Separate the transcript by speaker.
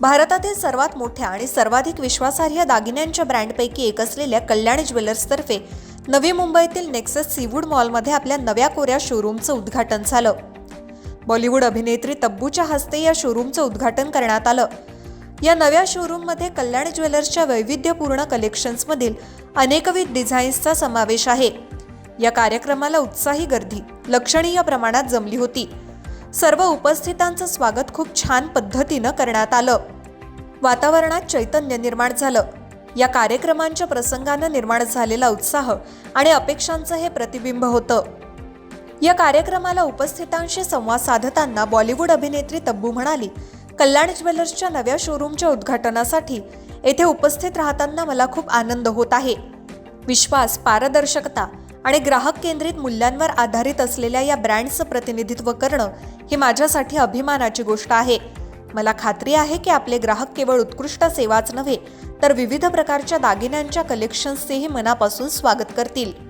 Speaker 1: भारतातील सर्वात मोठ्या आणि सर्वाधिक विश्वासार्ह दागिन्यांच्या ब्रँडपैकी एक असलेल्या कल्याण ज्वेलर्सतर्फे नवी मुंबईतील नेक्सस सीवूड मॉलमध्ये आपल्या नव्या कोऱ्या शोरूमचं उद्घाटन झालं. बॉलिवूड अभिनेत्री तब्बूच्या हस्ते या शोरूमचं उद्घाटन करण्यात आलं. या नव्या शोरूममध्ये कल्याण ज्वेलर्सच्या वैविध्यपूर्ण कलेक्शन्समधील अनेकविध डिझाईन्सचा समावेश आहे. या कार्यक्रमाला उत्साही गर्दी लक्षणीय प्रमाणात जमली होती. सर्व उपस्थितांचं स्वागत खूप छान पद्धतीनं करण्यात आलं. वातावरणात चैतन्य निर्माण झालं. या कार्यक्रमांच्या प्रसंगानं निर्माण झालेला उत्साह आणि अपेक्षांचं हे प्रतिबिंब होतं. या कार्यक्रमाला उपस्थितांशी संवाद साधताना बॉलिवूड अभिनेत्री तब्बू म्हणाली कल्याण ज्वेलर्सच्या नव्या शोरूमच्या उद्घाटनासाठी येथे उपस्थित राहताना मला खूप आनंद होत आहे. विश्वास पारदर्शकता आणि ग्राहक केंद्रित मूल्यांवर आधारित असलेल्या या ब्रँडचं प्रतिनिधित्व करणं ही माझ्यासाठी अभिमानाची गोष्ट आहे. मला खात्री आहे की आपले ग्राहक केवळ उत्कृष्ट सेवाच नव्हे तर विविध प्रकारच्या दागिन्यांच्या कलेक्शन्सचेही मनापासून स्वागत करतील.